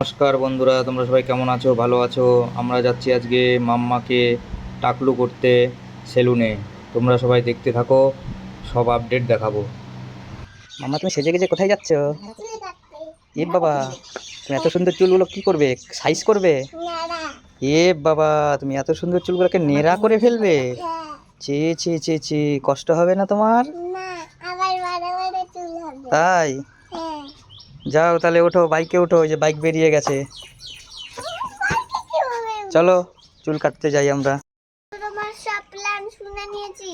নমস্কার বন্ধুরা তোমরা সবাই কেমন আছো? ভালো আছো? আমরা যাচ্ছি আজকে মাম্মাকে টাকলু করতে সেলুনে। তোমরা সবাই দেখতে থাকো সব আপডেট দেখাবো। মাম্মা তুমি সেজে গেছে কোথায় যাচ্ছ? এ বাবা তুমি এত সুন্দর চুলগুলো কি করবে? সাইজ করবে? এ বাবা তুমি এত সুন্দর চুলগুলোকে নেড়া করে ফেলবে? চে চে চে চে কষ্ট হবে না তোমার? তাই? যাও তাহলে ওঠো বাইকে ওঠো ওই যে বাইক বেরিয়ে গেছে। চলো চুল কাটতে যাই আমরা। তোমার সব প্ল্যান শুনে নিয়েছি।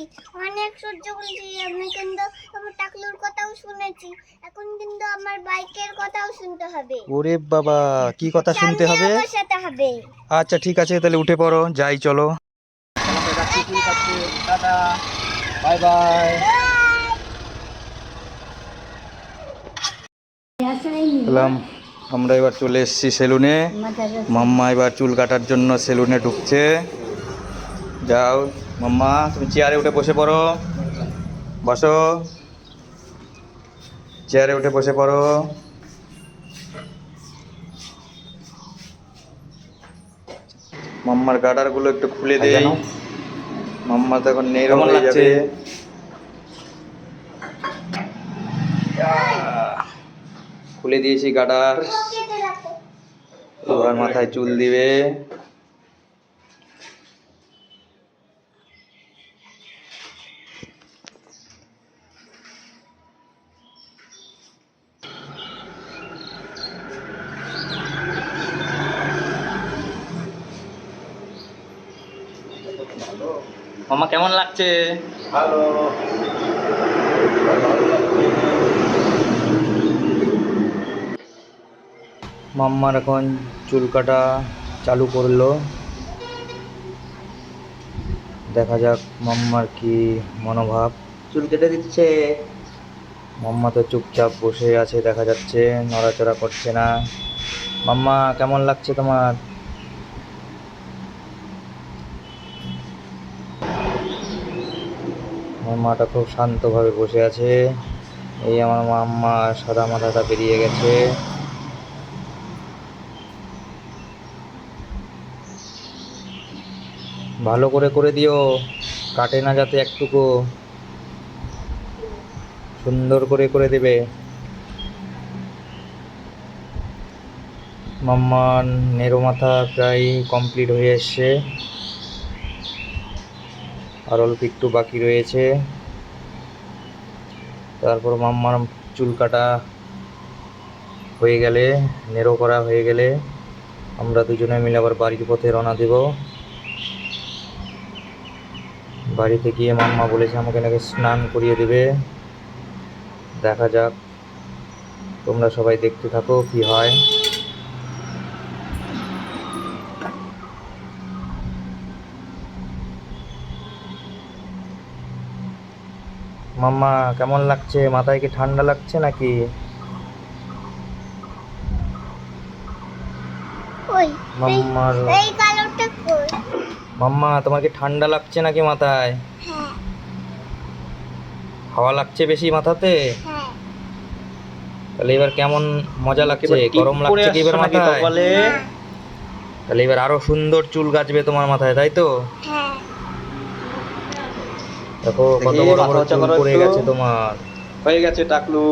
অনেক সহ্য করেছি। আমি কিন্তু আমার টাকলুর কথাও শুনেছি। এখন কিন্তু আমার বাইকের কথাও শুনতে হবে। ওরে বাবা কি কথা শুনতে হবে? হবে। আচ্ছা ঠিক আছে তাহলে উঠে পড়ো যাই চলো। Bye bye. এলাম। আমরা এবার চলে এসেছি সেলুনে। মাম্মা এবার চুল কাটার জন্য সেলুনে ঢুকছে। যাও। মাম্মা তুমি চেয়ারে উঠে বসে পড়ো। বসো। চেয়ারে উঠে বসে পড়ো। মাম্মার গাডারগুলো একটু খুলে দেই। মাম্মা তো এখন নেই হয়ে যাবে। খুলে দিয়েছি গাডার এবার মাথায় চুল দিবে। মামা কেমন লাগছে? ভালো। মাম্মার এখন চুল কাটা চালু করল। দেখা যাক মাম্মার কি মনোভাব। চুল কেটে দিচ্ছে। মাম্মা তো চুপচাপ বসে আছে, দেখা যাচ্ছে নড়াচড়া করছে না। মাম্মা, কেমন লাগছে তোমার? মাম্মাটা খুব শান্তভাবে বসে আছে। এই আমার মাম্মা সাদা মাথাটা বেরিয়ে গেছে। ভালো করে করে দিও। কাটে না যাতে একটুকু। সুন্দর করে করে দেবে। মাম্মার নেরো মাথা প্রায় কমপ্লিট হয়ে এসছে। আর অল্প একটু বাকি রয়েছে। তারপর মাম্মার চুল কাটা হয়ে গেলে নেরো করা হয়ে গেলে, আমরা দুজনে মিলে আবার বাড়ির পথে রওনা দেব। বাড়িতে গিয়ে মাম্মা বলেছে আমাকে নাকি স্নান করিয়ে দেবে। দেখা যাক। তোমরা সবাই দেখতে থাকো কি হয়। মাম্মা কেমন লাগছে? মাথায় কি ঠান্ডা লাগছে নাকি? মাম্মার এই কালোটা কই? মাম্মা তোমার কি ঠান্ডা লাগছে নাকি মাথায়? হ্যাঁ। হাওয়া লাগছে বেশি মাথাতে? হ্যাঁ। তাহলে এবার কেমন মজা লাগছে? গরম লাগছে কি এবার মাথায়? তাহলে এবার আরও সুন্দর চুল গাছবে তোমার মাথায় তাই তো? হ্যাঁ। দেখো কত বড় বড় চুল পড়ে গেছে তোমার। হয়ে গেছে টাকলু।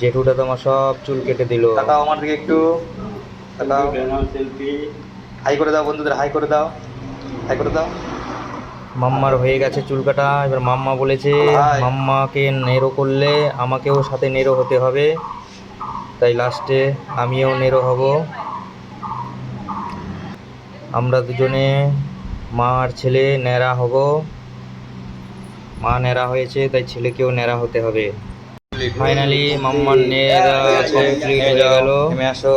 জেঠুটা তোমার সব চুল কেটে দিল। তাকাও আমার দিকে একটু। তাকাও। হাই করে দাও বন্ধুদের হাই করে দাও। মাম্মার হয়ে গেছে চুল কাটা এবার মাম্মা বলেছে মাম্মাকে নেরো করলে আমাকেও সাথে নেরো হতে হবে তাই লাস্টে আমিও নেরো হব আমরা দুজনে মা আর ছেলে ন্যাড়া হব মা ন্যাড়া হয়েছে তাই ছেলেকেও ন্যাড়া হতে হবে ফাইনালি মাম্মার নেড়া কমপ্লিট হয়ে গেল আসো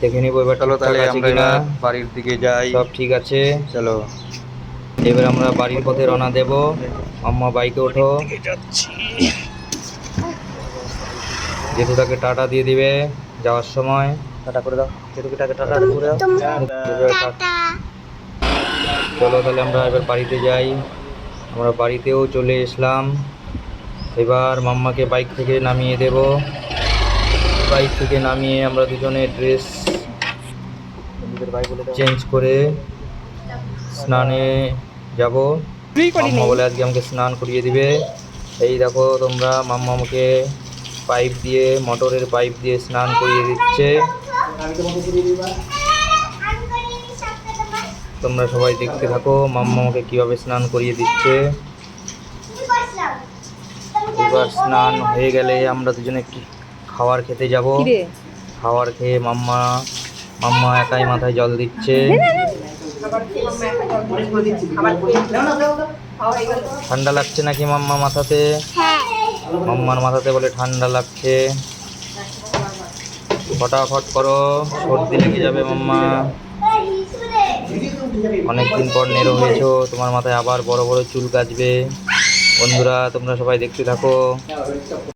দেখে নিবো এবার চলো তাহলে আমরা বাড়ির দিকে যাই। সব ঠিক আছে। চলো। এবার আমরা বাড়ির পথে রওনা দেব। আম্মা বাইকে ওঠো। জেঠুটাকে টাটা দিয়ে দিবে যাওয়ার সময়। টাটা করে দাও। জেঠুকে টাকা টাটা করে দাও? চলো তাহলে আমরা এবার বাড়িতে যাই। আমরা বাড়িতেও চলে এসলাম। এবার মাম্মাকে বাইক থেকে নামিয়ে দেব। বাইক থেকে নামিয়ে আমরা দুজনে ড্রেস চেঞ্জ করে স্নানে যাব। মাম্মা বলে আজকে আমাকে স্নান করিয়ে দিবে। এই দেখো তোমরা মাম্মা আমাকে পাইপ দিয়ে মোটরের পাইপ দিয়ে স্নান করিয়ে দিচ্ছে। তোমার সবাই দেখতে থাকো মাম্মা আমাকে কীভাবে স্নান করিয়ে দিচ্ছে। এবার স্নান হয়ে গেলে আমরা দুজনে কি খাবার খেতে যাব। খাবার খেয়ে মাম্মা মাম্মা একাই মাথায় জল দিচ্ছে। ঠান্ডা লাগছে নাকি মাম্মা মাথাতে? হ্যাঁ। মাম্মার মাথাতে বলে ঠান্ডা লাগছে। ফটাফট করো সর্দি লেগে যাবে মাম্মা। অনেকদিন পর নেরো হয়েছো তোমার মাথায় আবার বড় বড় চুল কাচবে বন্ধুরা তোমরা সবাই দেখতে থাকো।